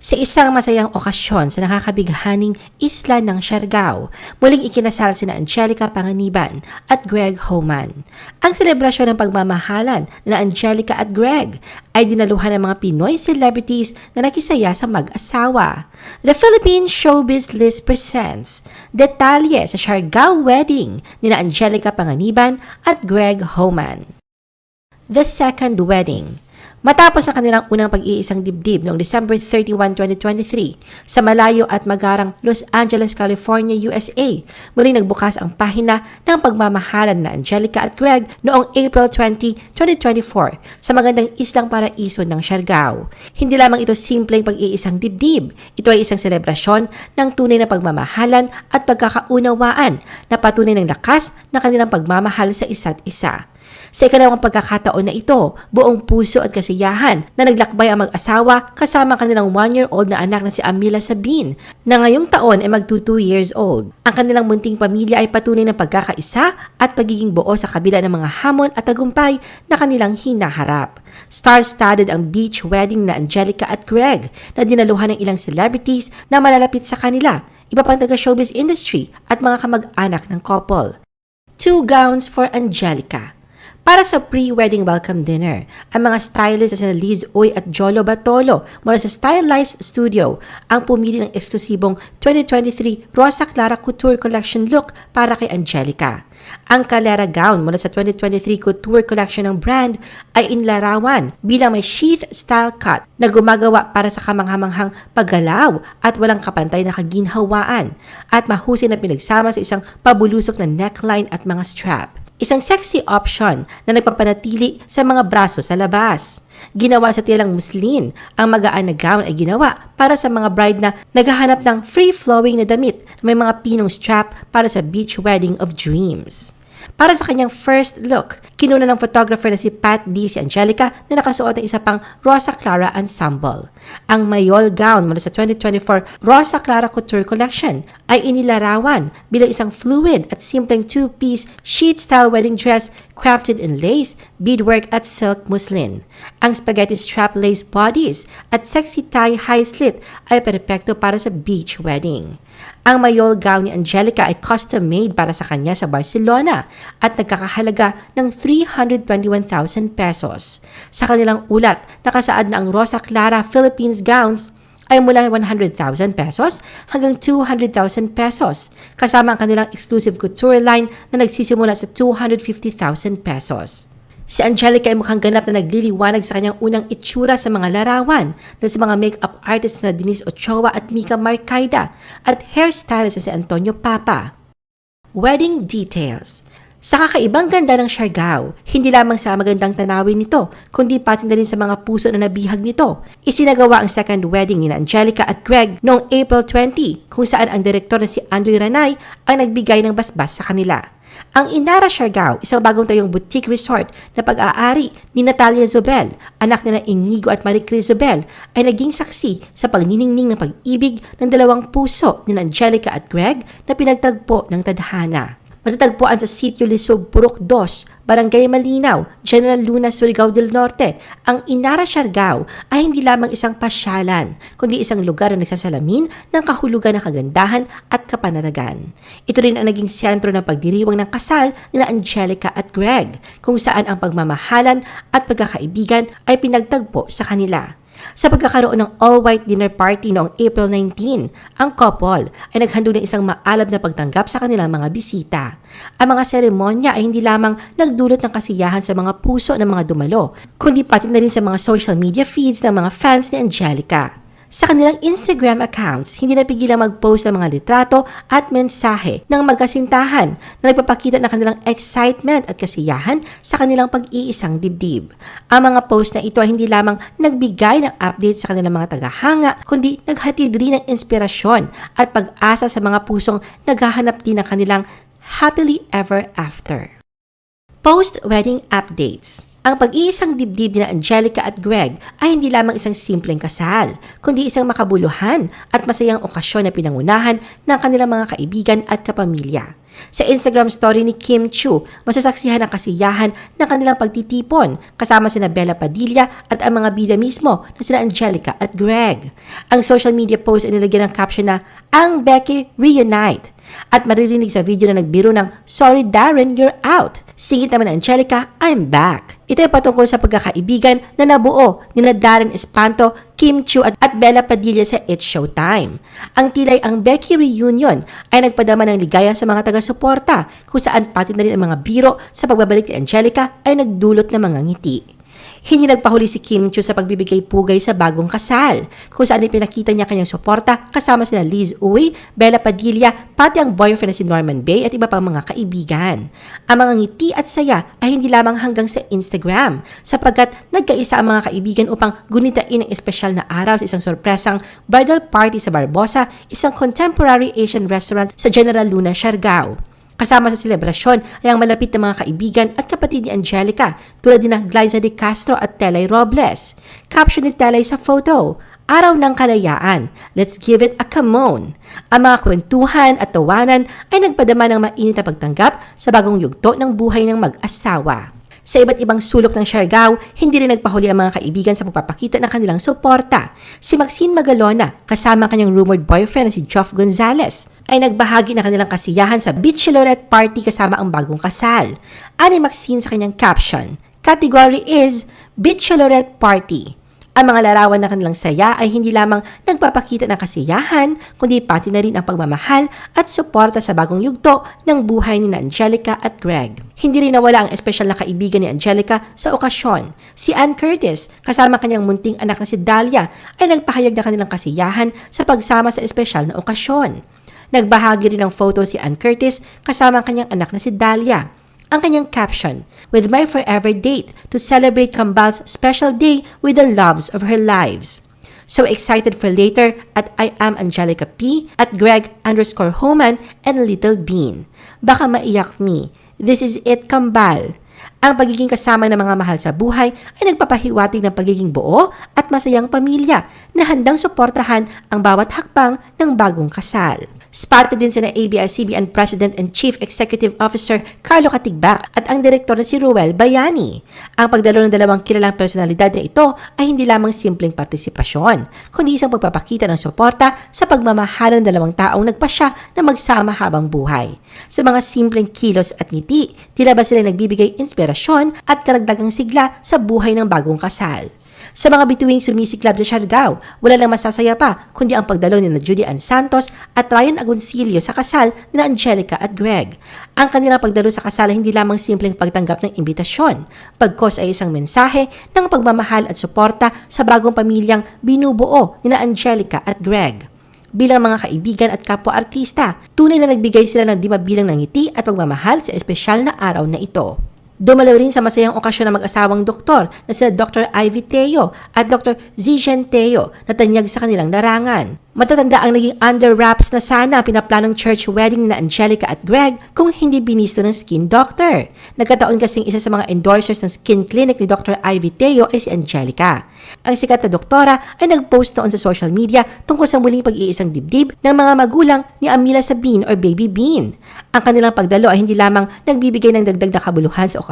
Sa isang masayang okasyon sa nakakabighaning isla ng Siargao, muling ikinasal sina Angelica Panganiban at Greg Homan. Ang selebrasyon ng pagmamahalan na Angelica at Greg ay dinaluhan ng mga Pinoy celebrities na nakisaya sa mag-asawa. The Philippine Showbiz List presents detalye sa Siargao wedding ni Angelica Panganiban at Greg Homan. The Second Wedding Matapos ang kanilang unang pag-iisang dibdib noong December 31, 2023 sa malayo at magarang Los Angeles, California, USA, muling nagbukas ang pahina ng pagmamahalan na Angelica at Greg noong April 20, 2024 sa magandang islang paraiso ng Siargao. Hindi lamang ito simpleng pag-iisang dibdib, ito ay isang selebrasyon ng tunay na pagmamahalan at pagkakaunawaan na patunay ng lakas na kanilang pagmamahal sa isa't isa. Sa ikalawang pagkakataon na ito, buong puso at kasiyahan na naglakbay ang mag-asawa kasama kanilang one-year-old na anak na si Amila Sabin na ngayong taon ay magto 2 years old. Ang kanilang munting pamilya ay patunay ng pagkakaisa at pagiging buo sa kabila ng mga hamon at tagumpay na kanilang hinaharap. Star-studded ang beach wedding na Angelica at Greg na dinaluhan ng ilang celebrities na malalapit sa kanila, iba pang taga-showbiz industry at mga kamag-anak ng couple. Two gowns for Angelica. Para sa pre-wedding welcome dinner, ang mga stylist na sina Liz Uy at Jolo Batolo mula sa Stylized Studio ang pumili ng eksklusibong 2023 Rosa Clara Couture Collection look para kay Angelica. Ang Calera gown mula sa 2023 Couture Collection ng brand ay inlarawan bilang may sheath style cut na gumagawa para sa kamanghamanghang paggalaw at walang kapantay na kaginhawaan at mahusay na pinagsama sa isang pabulusok na neckline at mga strap. Isang sexy option na nagpapanatili sa mga braso sa labas. Ginawa sa tilang muslin, ang magaan na gown ay ginawa para sa mga bride na naghahanap ng free-flowing na damit na may mga pinong strap para sa beach wedding of dreams. Para sa kanyang first look, kinuna ng photographer na si Pat D. si Angelica na nakasuot ng isa pang Rosa Clara ensemble. Ang mayol gown mula sa 2024 Rosa Clara Couture Collection ay inilarawan bilang isang fluid at simpleng two-piece sheet-style wedding dress crafted in lace, beadwork at silk muslin. Ang spaghetti strap lace bodies at sexy tie high slit ay perpekto para sa beach wedding. Ang mayol gown ni Angelica ay custom-made para sa kanya sa Barcelona at nagkakahalaga ng 321,000 pesos. Sa kanilang ulat, nakasaad na ang Rosa Clara Philippines gowns ay mula 100,000 pesos hanggang 200,000 pesos, kasama ang kanilang exclusive couture line na nagsisimula sa 250,000 pesos. Si Angelica ay mukhang ganap na nagliliwanag sa kanyang unang itsura sa mga larawan dahil sa mga makeup artist na Denise Ochoa at Mika Marcaida at hairstylist na si Antonio Papa. Wedding Details sa kakaibang ganda ng Siargao, hindi lamang sa magandang tanawin nito, kundi pati na rin sa mga puso na nabihag nito. Isinagawa ang second wedding ni Angelica at Greg noong April 20, kung saan ang direktor na si Andre Ranay ang nagbigay ng basbas sa kanila. Ang Inara Siargao, isang bagong tayong boutique resort na pag-aari ni Natalia Zobel, anak nila Inigo at Marie Cris Zobel, ay naging saksi sa pagniningning ng pag-ibig ng dalawang puso ni Angelica at Greg na pinagtagpo ng tadhana. Matatagpuan sa Sitio Lisog, Purok 2, Barangay Malinaw, General Luna, Surigao del Norte. Ang Inara Siargao ay hindi lamang isang pasyalan, kundi isang lugar na nagsasalamin ng kahulugan ng kagandahan at kapanatagan. Ito rin ang naging sentro ng pagdiriwang ng kasal ni Angelica at Greg, kung saan ang pagmamahalan at pagkakaibigan ay pinagtagpo sa kanila. Sa pagkakaroon ng all-white dinner party noong April 19, ang couple ay naghandog ng isang maalab na pagtanggap sa kanilang mga bisita. Ang mga seremonya ay hindi lamang nagdulot ng kasiyahan sa mga puso ng mga dumalo, kundi pati na rin sa mga social media feeds ng mga fans ni Angelica. Sa kanilang Instagram accounts, hindi napigilang mag-post ng mga litrato at mensahe ng magkasintahan na nagpapakita ng kanilang excitement at kasiyahan sa kanilang pag-iisang dibdib. Ang mga post na ito ay hindi lamang nagbigay ng update sa kanilang mga tagahanga, kundi naghatid rin ng inspirasyon at pag-asa sa mga pusong naghahanap din ng kanilang happily ever after. Post-wedding updates ang pag-iisang dibdib ni Angelica at Greg ay hindi lamang isang simpleng kasal, kundi isang makabuluhan at masayang okasyon na pinangunahan ng kanilang mga kaibigan at kapamilya. Sa Instagram story ni Kim Chu, masasaksihan ang kasiyahan ng kanilang pagtitipon kasama sina Bella Padilla at ang mga bida mismo na sina Angelica at Greg. Ang social media post ay nilagyan ng caption na Ang Becky Reunite at maririnig sa video na nagbiro ng Sorry Darren, you're out. Singit naman ng Angelica, I'm back. Ito ay patungkol sa pagkakaibigan na nabuo ni na Darren Espanto, Kim Chu at, at Bella Padilla sa It's Showtime. Ang tilay ang Becky reunion ay nagpadama ng ligaya sa mga taga-suporta kung saan pati na rin ang mga biro sa pagbabalik ni Angelica ay nagdulot ng mga ngiti. Hindi nagpahuli si Kim Chu sa pagbibigay pugay sa bagong kasal, kung saan ipinakita niya kanyang suporta kasama sina Liz Uy, Bella Padilla, pati ang boyfriend na si Norman Bay at iba pang mga kaibigan. Ang mga ngiti at saya ay hindi lamang hanggang sa Instagram, sapagkat nagkaisa ang mga kaibigan upang gunitain ang espesyal na araw sa isang sorpresang bridal party sa Barbosa, isang contemporary Asian restaurant sa General Luna, Siargao. Kasama sa selebrasyon ay ang malapit na mga kaibigan at kapatid ni Angelica tulad din ng Glyza de Castro at Telay Robles. Caption ni Telay sa photo, Araw ng Kalayaan, let's give it a come on. Ang mga kwentuhan at tawanan ay nagpadama ng mainit na pagtanggap sa bagong yugto ng buhay ng mag-asawa. Sa iba't ibang sulok ng Siargao, hindi rin nagpahuli ang mga kaibigan sa pagpapakita ng kanilang suporta. Si Maxine Magalona, kasama ang kanyang rumored boyfriend na si Geoff Gonzalez, ay nagbahagi ng kanilang kasiyahan sa bachelorette party kasama ang bagong kasal. Ani Maxine sa kanyang caption, Category is Bachelorette Party. Ang mga larawan ng kanilang saya ay hindi lamang nagpapakita ng kasiyahan, kundi pati na rin ang pagmamahal at suporta sa bagong yugto ng buhay ni Angelica at Greg. Hindi rin nawala ang espesyal na kaibigan ni Angelica sa okasyon. Si Ann Curtis, kasama kanyang munting anak na si Dahlia, ay nagpahayag na kanilang kasiyahan sa pagsama sa espesyal na okasyon. Nagbahagi rin ng photo si Ann Curtis kasama ang kanyang anak na si Dahlia ang kanyang caption, With my forever date to celebrate Kambal's special day with the loves of her lives. So excited for later at I am Angelica P, at Greg underscore Homan, and Little Bean. Baka maiyak me. This is it, Kambal. Ang pagiging kasama ng mga mahal sa buhay ay nagpapahiwatig ng pagiging buo at masayang pamilya na handang suportahan ang bawat hakbang ng bagong kasal. Spotted din sina ABS-CBN President and Chief Executive Officer Carlo Katigbak at ang direktor na si Ruel Bayani. Ang pagdalo ng dalawang kilalang personalidad na ito ay hindi lamang simpleng partisipasyon, kundi isang pagpapakita ng suporta sa pagmamahal ng dalawang taong nagpasya na magsama habang buhay. Sa mga simpleng kilos at ngiti, tila ba sila nagbibigay inspirasyon at karagdagang sigla sa buhay ng bagong kasal. Sa mga bituing sumisiklab sa Siargao, wala lang masasaya pa kundi ang pagdalo ni Judy Ann Santos at Ryan Agoncillo sa kasal ni Angelica at Greg. Ang kanilang pagdalo sa kasal hindi lamang simpleng pagtanggap ng imbitasyon, pagkos ay isang mensahe ng pagmamahal at suporta sa bagong pamilyang binubuo ni Angelica at Greg. Bilang mga kaibigan at kapwa-artista, tunay na nagbigay sila ng di mabilang ng ngiti at pagmamahal sa espesyal na araw na ito. Dumalaw rin sa masayang okasyon ng mag-asawang doktor na sila Dr. Ivy Teo at Dr. Zijan Teo na tanyag sa kanilang larangan. Matatanda ang naging under wraps na sana pinaplanong church wedding na Angelica at Greg kung hindi binisto ng skin doctor. Nagkataon kasing isa sa mga endorsers ng skin clinic ni Dr. Ivy Teo ay si Angelica. Ang sikat na doktora ay nag-post noon sa social media tungkol sa muling pag-iisang dibdib ng mga magulang ni Amila Sabine or Baby Bean. Ang kanilang pagdalo ay hindi lamang nagbibigay ng dagdag na kabuluhan sa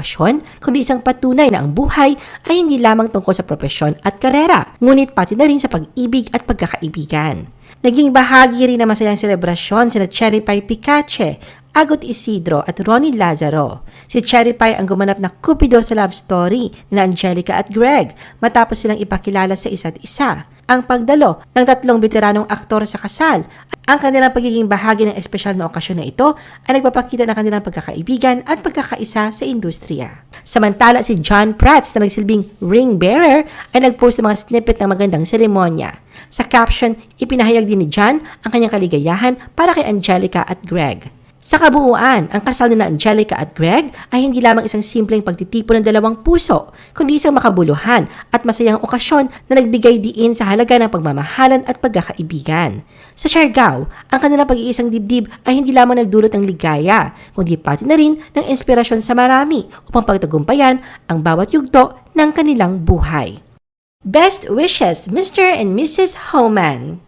kundi isang patunay na ang buhay ay hindi lamang tungkol sa propesyon at karera, ngunit pati na rin sa pag-ibig at pagkakaibigan. Naging bahagi rin ng masayang selebrasyon sina Cherry Pie Picache, Agot Isidro at Ronnie Lazaro. Si Cherry Pie ang gumanap na kupido sa love story ni Angelica at Greg matapos silang ipakilala sa isa't isa. Ang pagdalo ng tatlong veteranong aktor sa kasal ang kanilang pagiging bahagi ng espesyal na okasyon na ito ay nagpapakita ng kanilang pagkakaibigan at pagkakaisa sa industriya. Samantala si John Prats na nagsilbing ring bearer ay nagpost ng mga snippet ng magandang seremonya. Sa caption, ipinahayag din ni John ang kanyang kaligayahan para kay Angelica at Greg. Sa kabuuan, ang kasal ni na Angelica at Greg ay hindi lamang isang simpleng pagtitipon ng dalawang puso, kundi isang makabuluhan at masayang okasyon na nagbigay diin sa halaga ng pagmamahalan at pagkakaibigan. Sa Siargao, ang kanilang pag-iisang dibdib ay hindi lamang nagdulot ng ligaya, kundi pati na rin ng inspirasyon sa marami upang pagtagumpayan ang bawat yugto ng kanilang buhay. Best wishes, Mr. and Mrs. Homan!